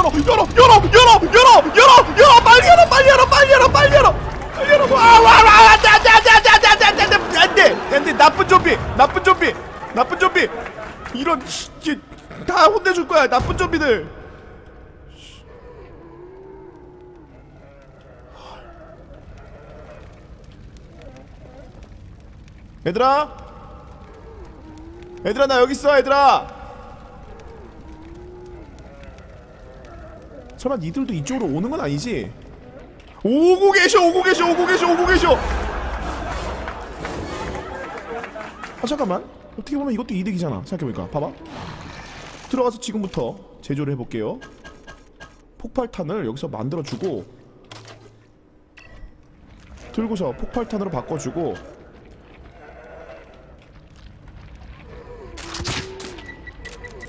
열어 열어 열어 열어 열어 열어 열어. 빨리 열어 빨리 열어 빨리 열어 빨리 열어. 빨리 열어. 와와와 안돼 안돼 안돼 나쁜 좀비 나쁜 좀비 나쁜 좀비. 이런 다 혼내줄 거야 나쁜 좀비들. 얘들아? 얘들아 나 여기 있어 얘들아. 설마 니들도 이쪽으로 오는 건 아니지? 오고 계셔 오고 계셔 오고 계셔 오고 계셔 아 잠깐만 어떻게 보면 이것도 이득이잖아 생각해보니까 봐봐 들어가서 지금부터 제조를 해볼게요 폭발탄을 여기서 만들어주고 들고서 폭발탄으로 바꿔주고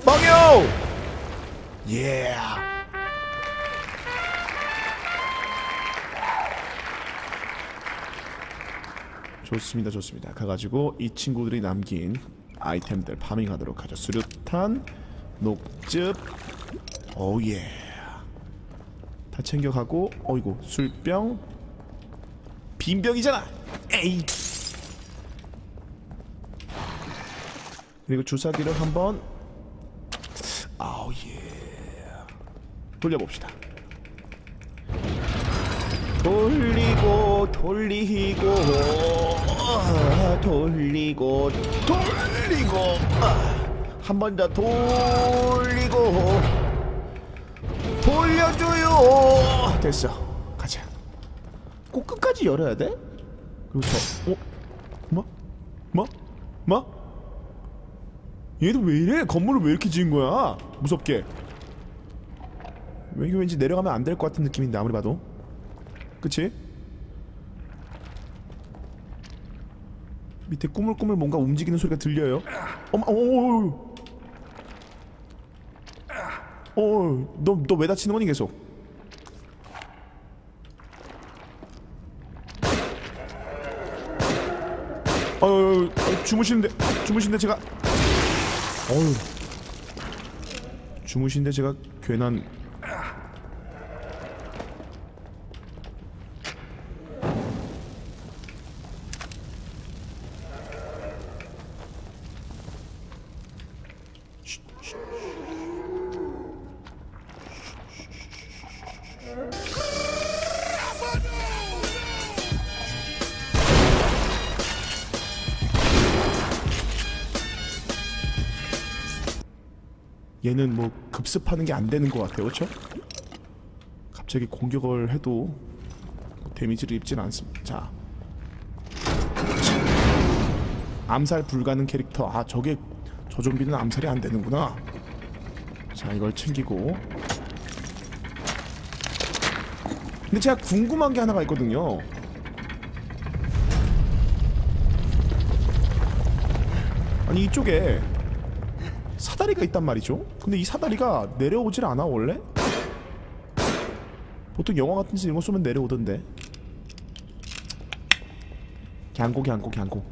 빵요! 예. 좋습니다, 좋습니다. 가가지고 이 친구들이 남긴 아이템들 파밍하도록 하죠. 수류탄, 녹즙, 오예. 다 챙겨가고, 어이구 술병, 빈병이잖아. 에이. 그리고 주사기를 한번 아우 예 돌려봅시다 돌리고 돌리고 아, 돌리고 돌리고 한 번 더 돌리고 돌려줘요 됐어 가자 꼭 끝까지 열어야 돼? 그리고 저 어? 뭐? 뭐? 뭐? 얘도 왜 이래? 건물을 왜 이렇게 지은 거야? 무섭게. 여기 왠지 내려가면 안 될 것 같은 느낌인데 아무리 봐도. 그치? 밑에 꾸물꾸물 뭔가 움직이는 소리가 들려요. 어머, 어, 어, 어, 너, 너 왜 다치는 거니 계속? 어, 어, 어, 주무시는데, 주무시는데 제가 어휴 주무신데 제가 괜한 급습하는 게 안 되는 것 같아요, 그렇죠? 갑자기 공격을 해도 뭐 데미지를 입진 않습니다. 자, 암살 불가능 캐릭터. 아, 저게 저 좀비는 암살이 안 되는구나. 자, 이걸 챙기고. 근데 제가 궁금한 게 하나가 있거든요. 아니 이쪽에 사다리가 있단 말이죠. 근데 이 사다리가 내려오질 않아 원래? 보통 영화 같은 데서 이런 거 쏘면 내려오던데. 갱고 갱고 갱고.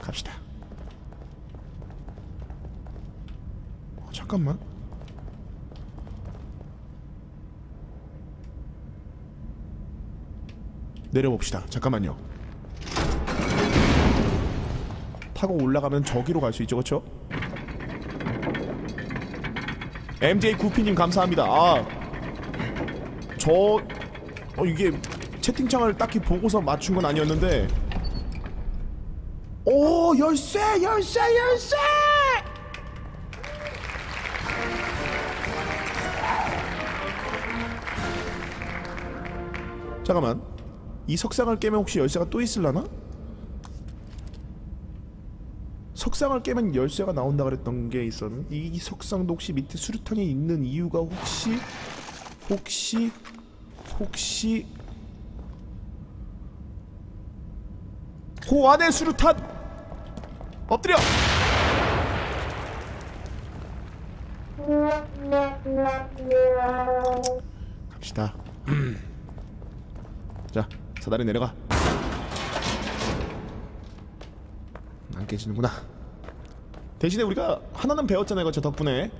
갑시다. 어, 잠깐만. 내려봅시다. 잠깐만요. 타고 올라가면 저기로 갈 수 있죠, 그렇죠? MJ 구피님 감사합니다. 아, 저 어, 이게 채팅창을 딱히 보고서 맞춘 건 아니었는데. 오 열쇠 열쇠 열쇠. 잠깐만. 이 석상을 깨면 혹시 열쇠가 또 있을라나? 석상을 깨면 열쇠가 나온다 그랬던 게 있었는데 이 석상도 혹시 밑에 수류탄이 있는 이유가 혹시 혹시 혹시 호 안에 수류탄 엎드려! 갑시다. 자 사다리 내려가 안 깨지는구나. 대신에 우리가 하나는 배웠잖아요 저 덕분에.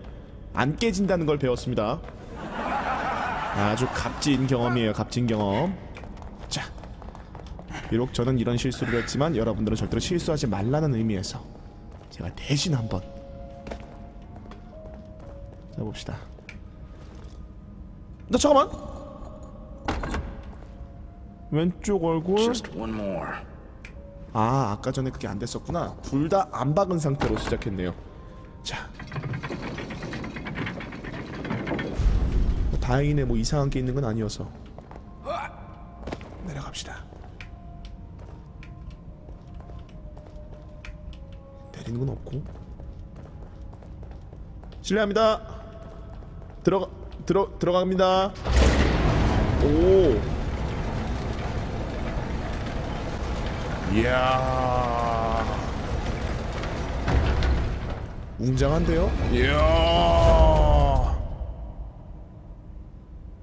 안 깨진다는 걸 배웠습니다. 아주 값진 경험이에요 값진 경험. 자 비록 저는 이런 실수를 했지만 여러분들은 절대로 실수하지 말라는 의미에서 제가 대신 한번 자 봅시다. 나 잠깐만. 왼쪽 얼굴. 아 아까 전에 그게 안 됐었구나. 둘 다 안 박은 상태로 시작했네요. 자. 뭐 다행이네. 뭐 이상한 게 있는 건 아니어서. 내려갑시다. 내리는 건 없고. 실례합니다. 들어가 들어 들어갑니다. 오 이야. 웅장한데요? 이야.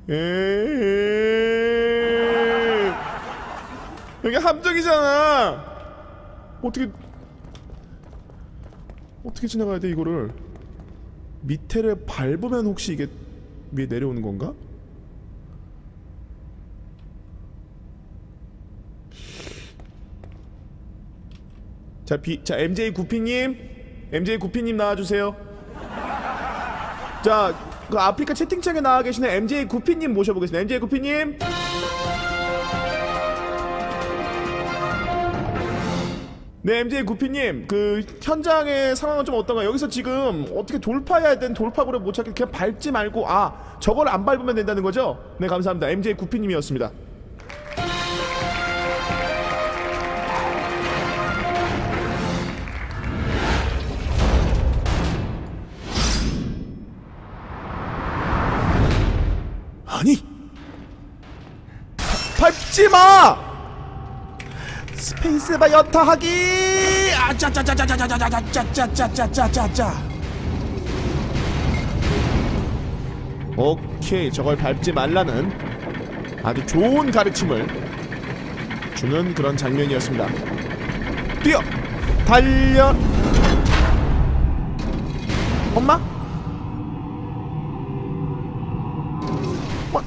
에이. 여기 함정이잖아. 어떻게 어떻게 지나가야 돼 이거를? 밑에를 밟으면 혹시 이게 위에 내려오는 건가? 자, 비, 자 MJ 구피님, MJ 구피님 나와주세요. 자, 그 아프리카 채팅창에 나와 계시는 MJ 구피님 모셔보겠습니다. MJ 구피님. 네, MJ 구피님, 그 현장의 상황은 좀 어떤가? 여기서 지금 어떻게 돌파해야 되는 돌파구를 못 찾게 그냥 밟지 말고 아 저걸 안 밟으면 된다는 거죠? 네, 감사합니다. MJ 구피님이었습니다. 밟지 마 스페이스바 연타하기 아짜짜짜짜짜짜짜짜짜짜짜짜짜짜 오케이 저걸 밟지 말라는 아주 좋은 가르침을 주는 그런 장면이었습니다 뛰어 달려 엄마 뭐,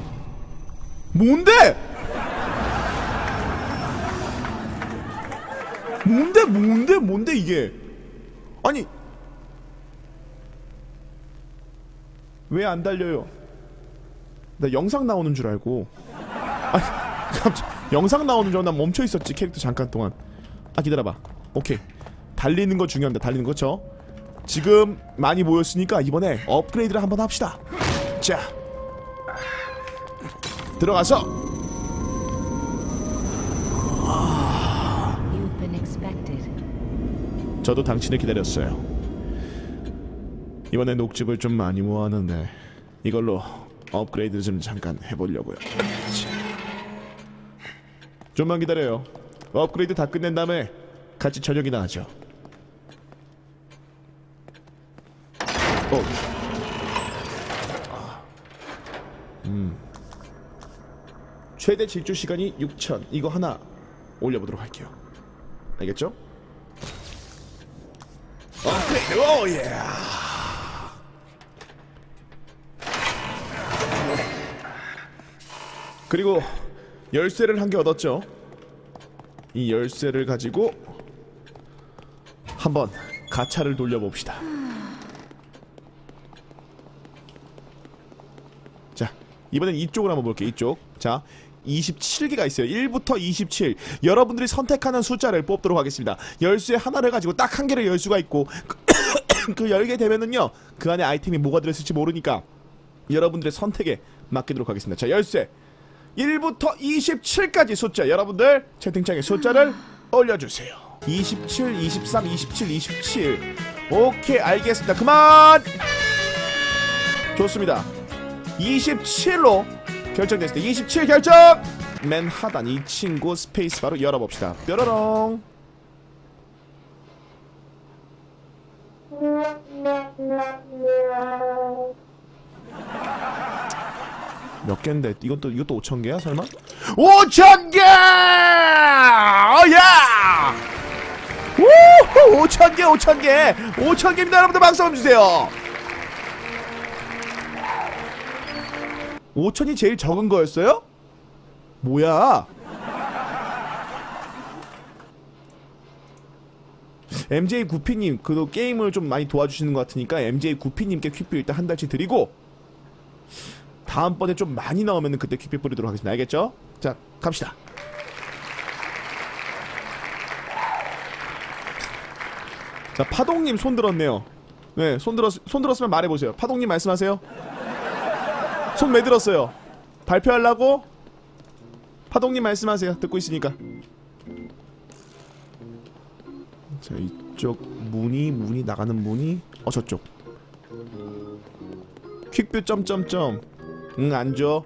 뭔데? 뭔데 뭔데 뭔데 이게? 아니 왜 안 달려요? 나 영상 나오는 줄 알고. 아니 깜짝 영상 나오는 줄 알고 난 멈춰 있었지 캐릭터 잠깐 동안. 아 기다려봐. 오케이. 달리는 거 중요합니다 달리는 거. 그쵸? 지금 많이 모였으니까 이번에 업그레이드를 한번 합시다. 자. 들어가서 저도 당신을 기다렸어요. 이번에 녹즙을 좀 많이 모았는데 이걸로 업그레이드 좀 잠깐 해보려고요. 좀만 기다려요. 업그레이드 다 끝낸 다음에 같이 저녁이나 하죠. 어. 음. 최대 질주 시간이 6천. 이거 하나 올려보도록 할게요. 알겠죠? 업그레이드 오 예. 그리고 열쇠를 한 개 얻었죠. 이 열쇠를 가지고 한번 가차를 돌려봅시다. 자, 이번엔 이쪽으로 한번 볼게요. 이쪽. 자, 27개가 있어요. 1부터 27. 여러분들이 선택하는 숫자를 뽑도록 하겠습니다. 열쇠 하나를 가지고 딱 한 개를 열 수가 있고 그 열게 되면은요. 그 안에 아이템이 뭐가 들어있을지 모르니까 여러분들의 선택에 맡기도록 하겠습니다. 자, 열쇠. 1부터 27까지 숫자 여러분들 채팅창에 숫자를 올려주세요 27, 23, 27, 27 오케이 알겠습니다 그만 좋습니다 27로 결정됐습니다 27 결정 맨 하단 이 친구 스페이스 바로 열어봅시다 뾰로롱 몇 개인데 이것도 이것도 5천 개야 설마? 5천 개! 어야! 우 5천 개, 5천 개, 5천 개입니다, 여러분들 박수 한번 주세요. 5천이 제일 적은 거였어요? 뭐야? MJ 구피님 그도 게임을 좀 많이 도와주시는 것 같으니까 MJ 구피님께 퀵뷰 일단 한 달치 드리고 다음번에 좀 많이 나오면 그때 퀵뷰 뿌리도록 하겠습니다 알겠죠? 자 갑시다 자 파동님 손 들었네요 네 손 들었, 손 들었으면 말해보세요 파동님 말씀하세요 손왜 들었어요. 발표하려고? 파동님 말씀하세요. 듣고 있으니까. 자 이쪽 문이 문이 나가는 문이 어 저쪽. 퀵뷰 점점점. 응 안줘.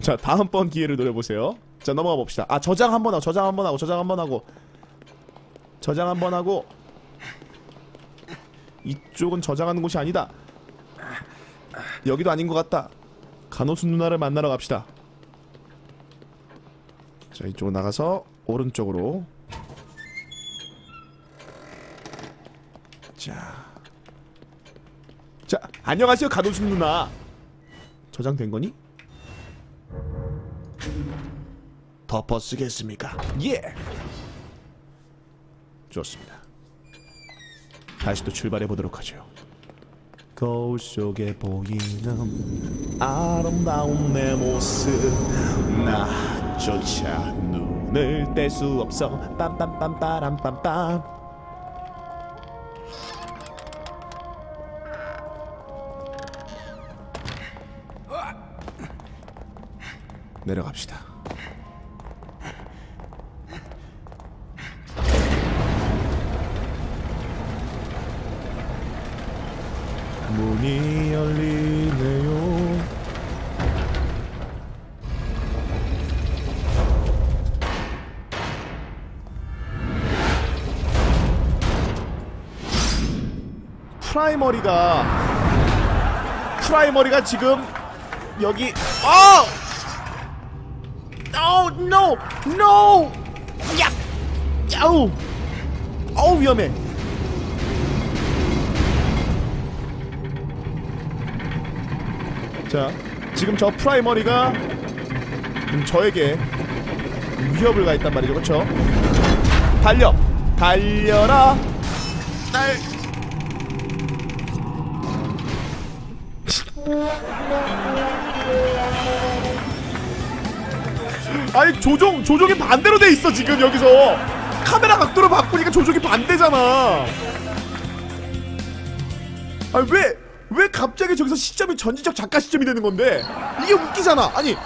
자 다음번 기회를 노려보세요. 자 넘어가 봅시다. 아 저장 한번 하고 저장 한번 하고 저장 한번 하고. 저장 한번 하고. 이쪽은 저장하는 곳이 아니다 여기도 아닌 것 같다 간호수 누나를 만나러 갑시다 자 이쪽으로 나가서 오른쪽으로 자. 자, 안녕하세요, 가도순 누나. 저장된 거니? 덮어 쓰겠습니까? 예. 좋습니다. 다시 또 출발해 보도록 하죠. 거울 속에 보이는 아름다운 내 모습. 나조차 눈을 뗄 수 없어. 빰빰빰빠람빰빰. 내려갑시다. 프라이머리가 프라이머리가 지금 여기 어! Oh no no! 야! 아우! 어우 위험해. 자 지금 저 프라이머리가 음, 저에게 위협을 가했단 말이죠. 그렇죠 달려! 달려라! 날 아니 조종 조종이 반대로 돼 있어 지금 여기서 카메라 각도를 바꾸니까 조종이 반대잖아. 아니 왜 왜 갑자기 저기서 시점이 전지적 작가 시점이 되는 건데 이게 웃기잖아. 아니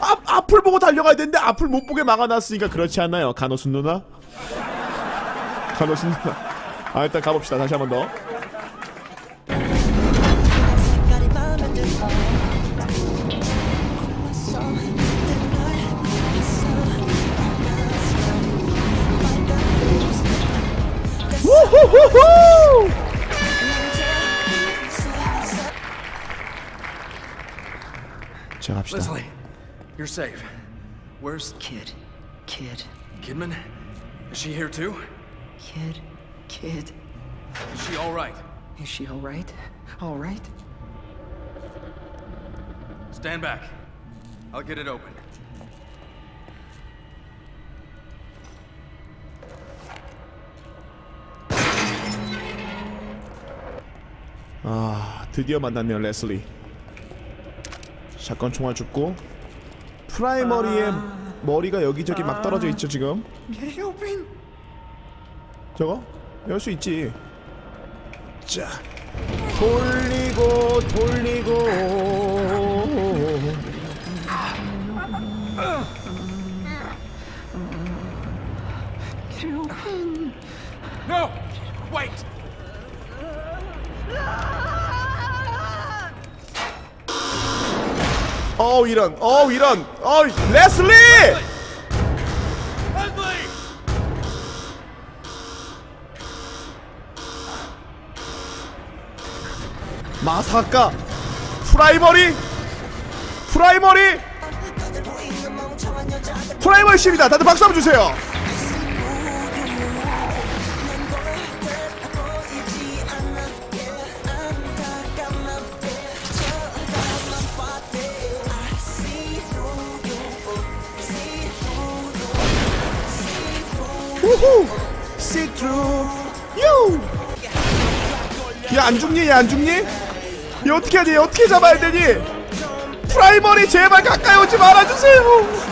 앞 앞을 보고 달려가야 되는데 앞을 못 보게 막아놨으니까 그렇지 않나요, 간호순 누나? 간호순 누나. 아 일단 가봅시다 다시 한 번 더. Woo-hoo-hoo! Leslie, you're safe. Where's Kid? Kid. Kidman? Is she here too? Kid. Kid. Is she all right? Is she all right? All right? Stand back. I'll get it open. 아 드디어 만났네요 레슬리. 샷건 총알 줍고 프라이머리의 머리가 여기저기 막 떨어져 있죠 지금. 저거? 열 수 있지. 자 돌리고 돌리고. No! 어우 이런 어우 이런 어우 레슬리! 마사카. 프라이머리. 프라이머리. 프라이머리 십이다. 다들 박수 한번 주세요 얘 안 죽니 얘 안 죽니 얘 어떻게 하니 얘 어떻게 잡아야 되니 프라이머리 제발 가까이 오지 말아주세요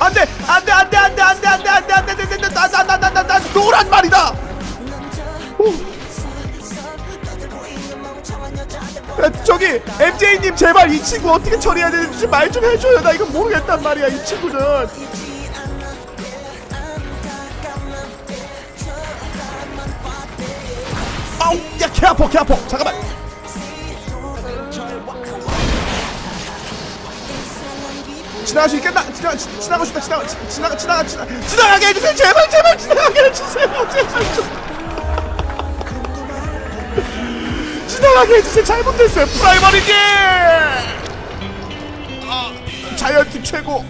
안돼 안돼 안돼 안돼 안돼 안돼 안돼 안돼 안돼 안돼 나나나나나 노란 말이다 오. 야, 저기 MJ님 제발 이 친구 어떻게 처리해야 되는지 말 좀 해줘요 나 이거 모르겠단 말이야 이 친구는 개 아파 잠깐만 지나갈 수 있겠나? 지나 지, 지나가고 싶다. 지나가 지, 지나가 지나가 지나 지나가게 해주세요. 제발 제발 지나가게 해주세요. 제발 좀. 지나가게 해주세요. 잘못됐어요. 프라이머리기. 아, 자이언트 최고.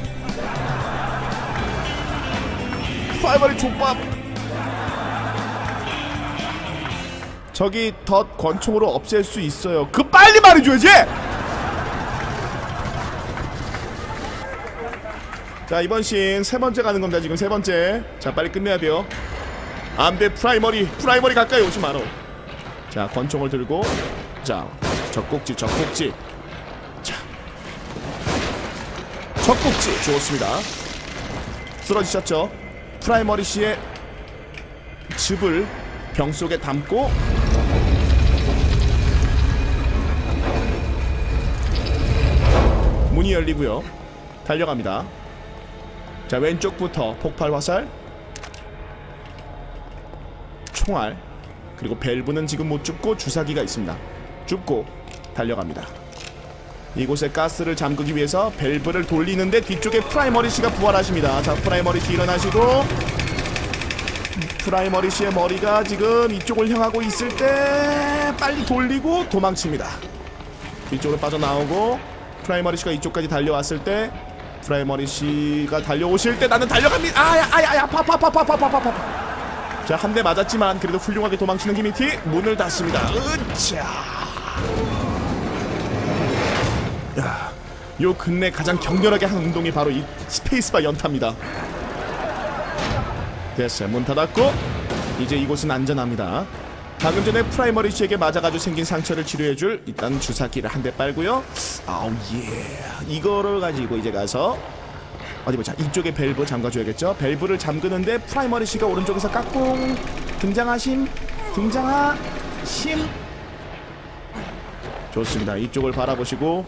프라이머리 족밥. 저기 덧 권총으로 없앨 수 있어요. 그 빨리 말해줘야지. 자 이번 씬 세 번째 가는 겁니다 지금 세 번째. 자 빨리 끝내야 돼요. 안돼 프라이머리. 프라이머리 가까이 오지 마라. 자 권총을 들고. 자 젖꼭지 젖꼭지. 자 젖꼭지. 좋습니다. 쓰러지셨죠? 프라이머리 씨의 즙을 병 속에 담고 문이 열리고요. 달려갑니다. 자 왼쪽부터 폭발 화살. 총알. 그리고 밸브는 지금 못 죽고 주사기가 있습니다. 죽고 달려갑니다. 이곳에 가스를 잠그기 위해서 밸브를 돌리는데 뒤쪽에 프라이머리 씨가 부활하십니다. 자 프라이머리 씨 일어나시고 프라이머리 씨의 머리가 지금 이쪽을 향하고 있을 때 빨리 돌리고 도망칩니다. 뒤쪽으로 빠져나오고 프라이머리 씨가 이쪽까지 달려왔을 때 프라이머리 씨가 달려오실 때 나는 달려갑니다. 아야 아야 아야 아파 아파 아파 아파 아파 아파 아파. 자, 한 대 맞았지만 그래도 훌륭하게 도망치는 김이티 문을 닫습니다. 으쌰. 야, 요 근래 가장 격렬하게 한 운동이 바로 이 스페이스바 연타입니다. 됐어요. 문 닫았고 이제 이곳은 안전합니다. 방금 전에 프라이머리 씨에게 맞아가지고 생긴 상처를 치료해줄 일단 주사기를 한 대 빨고요. 아우 예. 이거를 가지고 이제 가서 어디 보자. 이쪽에 밸브 잠가줘야겠죠. 밸브를 잠그는데 프라이머리 씨가 오른쪽에서 깍꿍 등장하심 등장하심. 좋습니다. 이쪽을 바라보시고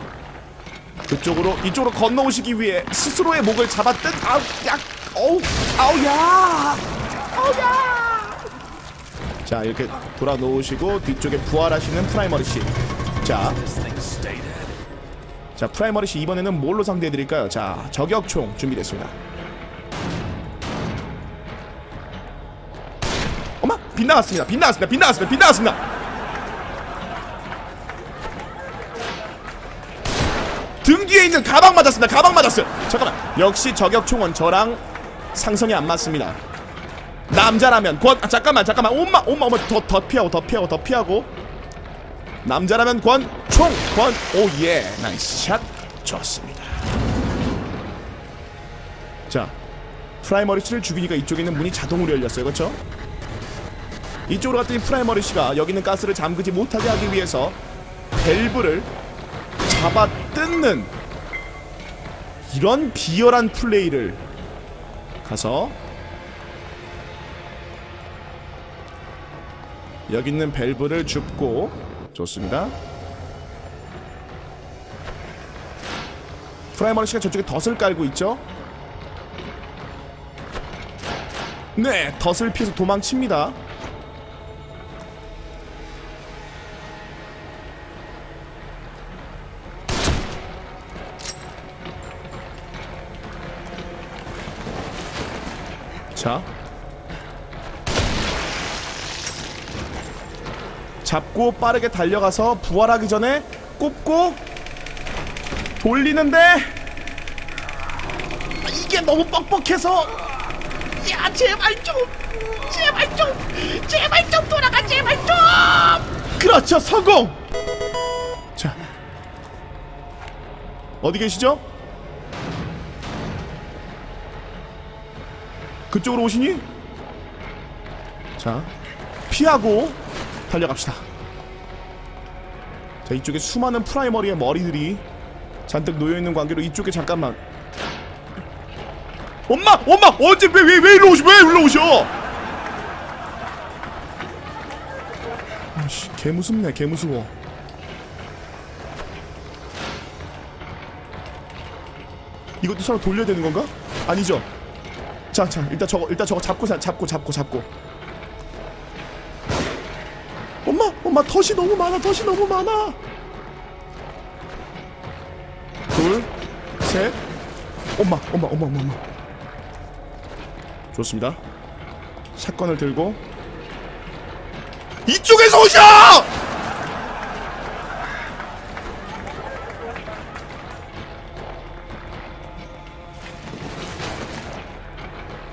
그쪽으로 이쪽으로 건너오시기 위해 스스로의 목을 잡았듯 아우 야 어우 아우 야 아우 야. 자 이렇게 돌아 놓으시고 뒤쪽에 부활하시는 프라이머리 씨. 자, 자 프라이머리 씨 이번에는 뭘로 상대해 드릴까요? 자 저격총 준비됐습니다. 어마 빗나갔습니다. 빗나갔습니다. 빗나갔습니다. 빗나갔습니다. 등 뒤에 있는 가방 맞았습니다. 가방 맞았어요. 잠깐만. 역시 저격총은 저랑 상성이 안 맞습니다. 남자라면 권 아, 잠깐만 잠깐만. 엄마 엄마 엄마. 더, 더 피하고 더 피하고 더 피하고. 남자라면 권 총 권 오예. 나이스 샷. 좋습니다. 자 프라이머리 씨를 죽이니까 이쪽에 있는 문이 자동으로 열렸어요. 그렇죠 이쪽으로 갔더니 프라이머리 씨가 여기 있는 가스를 잠그지 못하게 하기 위해서 밸브를 잡아 뜯는 이런 비열한 플레이를 가서 여기 있는 밸브를 줍고 좋습니다. 프라이머리 씨가 저쪽에 덫을 깔고 있죠. 네, 덫을 피해서 도망칩니다. 자, 잡고 빠르게 달려가서 부활하기 전에 꼽고 돌리는데 아, 이게 너무 뻑뻑해서 야 제발 좀 제발 좀 제발 좀 돌아가 제발 좀 그렇죠 성공 자 어디 계시죠? 그쪽으로 오시니? 자 피하고 달려갑시다 자 이쪽에 수많은 프라이머리의 머리들이 잔뜩 놓여있는 관계로 이쪽에 잠깐만 엄마! 엄마! 언제 왜 왜 왜 일로 오시 왜 일로 오셔? 아씨 개 무섭네 개 무서워 이것도 서로 돌려야 되는 건가? 아니죠 자, 자, 일단 저거, 일단 저거 잡고, 사, 잡고, 잡고, 잡고. 엄마, 덫이 너무 많아, 덫이 너무 많아. 둘, 셋. 엄마, 엄마, 엄마, 엄마, 엄마. 좋습니다. 샷건을 들고 이쪽에서 오셔!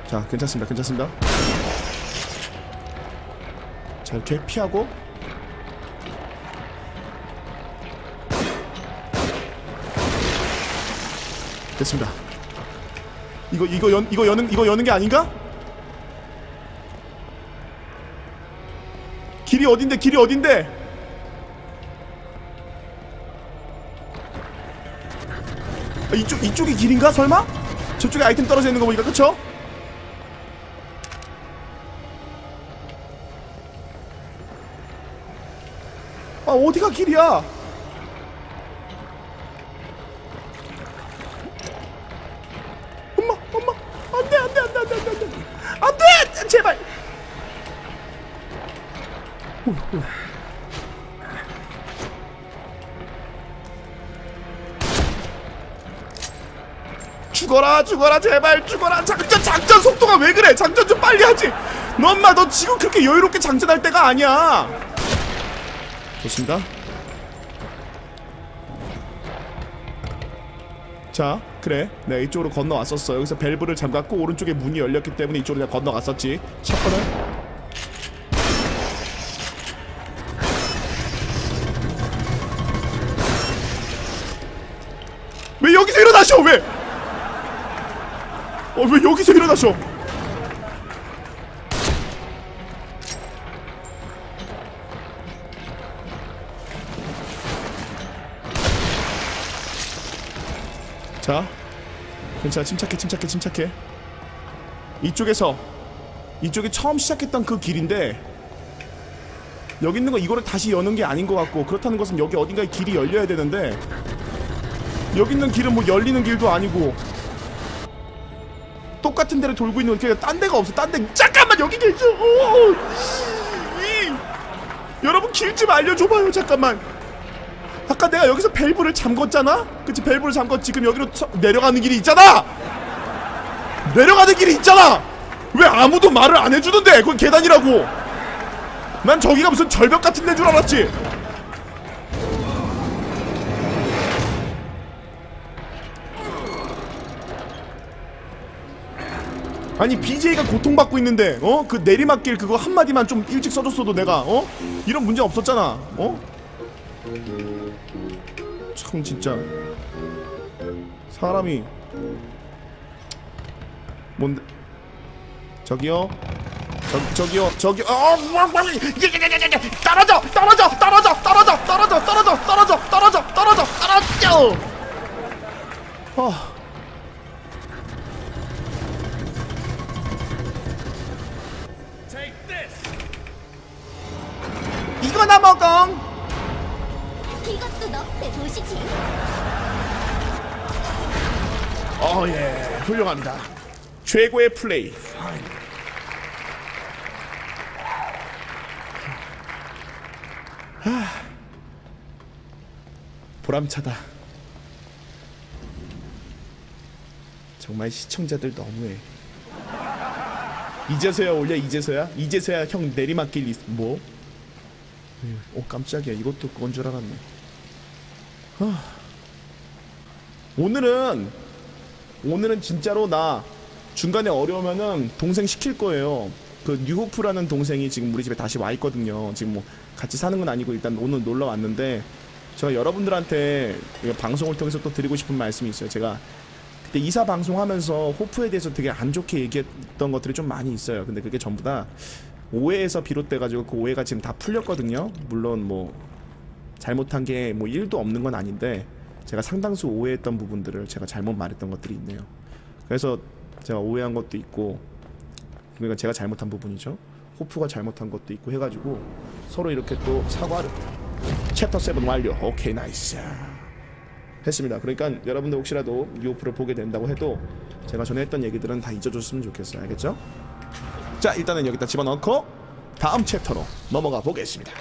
자, 괜찮습니다. 괜찮습니다. 자, 이렇게 피하고 됐습니다. 이거 이거 연 이거 여는 이거 여는 게 아닌가? 길이 어딘데? 길이 어딘데? 아, 이쪽 이쪽이 길인가? 설마? 저쪽에 아이템 떨어져 있는 거 보니까 그쵸? 아 어디가 길이야? 제발. 죽어라 죽어라 제발 죽어라. 장전 장전 속도가 왜 그래? 장전 좀 빨리 하지. 너 엄마 너 지금 그렇게 여유롭게 장전할 때가 아니야. 좋습니다. 자, 그래. 내가 이쪽으로 건너왔었어. 여기서 밸브를 잠갔고 오른쪽에 문이 열렸기 때문에 이쪽으로 내가 건너갔었지. 샷건을. 왜 여기서 일어나셔? 왜? 어, 왜 여기서 일어나셔? 자, 괜찮아. 침착해, 침착해, 침착해. 이쪽에서 이쪽이 처음 시작했던 그 길인데 여기 있는 거 이거를 다시 여는 게 아닌 것 같고 그렇다는 것은 여기 어딘가에 길이 열려야 되는데 여기 있는 길은 뭐 열리는 길도 아니고 똑같은 데를 돌고 있는 그냥 딴 데가 없어. 딴 데. 잠깐만 여기 이. 여러분 길 좀 알려줘봐요. 잠깐만. 아까 내가 여기서 밸브를 잠궜잖아? 그치 밸브를 잠궜 지금 여기로 서- 내려가는 길이 있잖아! 내려가는 길이 있잖아! 왜 아무도 말을 안 해주는데 그건 계단이라고 난 저기가 무슨 절벽 같은 데인 줄 알았지 아니 BJ가 고통받고 있는데 어? 그 내리막길 그거 한마디만 좀 일찍 써줬어도 내가 어? 이런 문제 없었잖아 어? 참 진짜 사람이 뭔데? 저기요? 저, 저기요? 저기 어 떨어져 떨어져 떨어져 떨어져 떨어져 떨어져 떨어져 떨어져 떨어져 떨어져. 어! 이거나 먹어 도시지. 어 예. 훌륭합니다. 최고의 플레이. 아 보람차다. 정말 시청자들 너무해. 이제서야 올려 이제서야? 이제서야 형 내리막길 있, 뭐? 오 깜짝이야. 이것도 그건 줄 알았네. 아. 오늘은 오늘은 진짜로 나 중간에 어려우면은 동생 시킬 거예요. 그 뉴호프라는 동생이 지금 우리 집에 다시 와 있거든요. 지금 뭐 같이 사는 건 아니고 일단 오늘 놀러 왔는데 제가 여러분들한테 방송을 통해서 또 드리고 싶은 말씀이 있어요. 제가 그때 이사 방송하면서 호프에 대해서 되게 안 좋게 얘기했던 것들이 좀 많이 있어요. 근데 그게 전부 다 오해에서 비롯돼가지고 그 오해가 지금 다 풀렸거든요. 물론 뭐 잘못한 게 뭐 1도 없는 건 아닌데 제가 상당수 오해했던 부분들을 제가 잘못 말했던 것들이 있네요. 그래서 제가 오해한 것도 있고 그러니까 제가 잘못한 부분이죠. 호프가 잘못한 것도 있고 해가지고 서로 이렇게 또 사과를 챕터 7 완료. 오케이 나이스. 했습니다. 그러니까 여러분들 혹시라도 유오프를 보게 된다고 해도 제가 전에 했던 얘기들은 다 잊어줬으면 좋겠어요. 알겠죠? 자 일단은 여기다 집어넣고 다음 챕터로 넘어가 보겠습니다.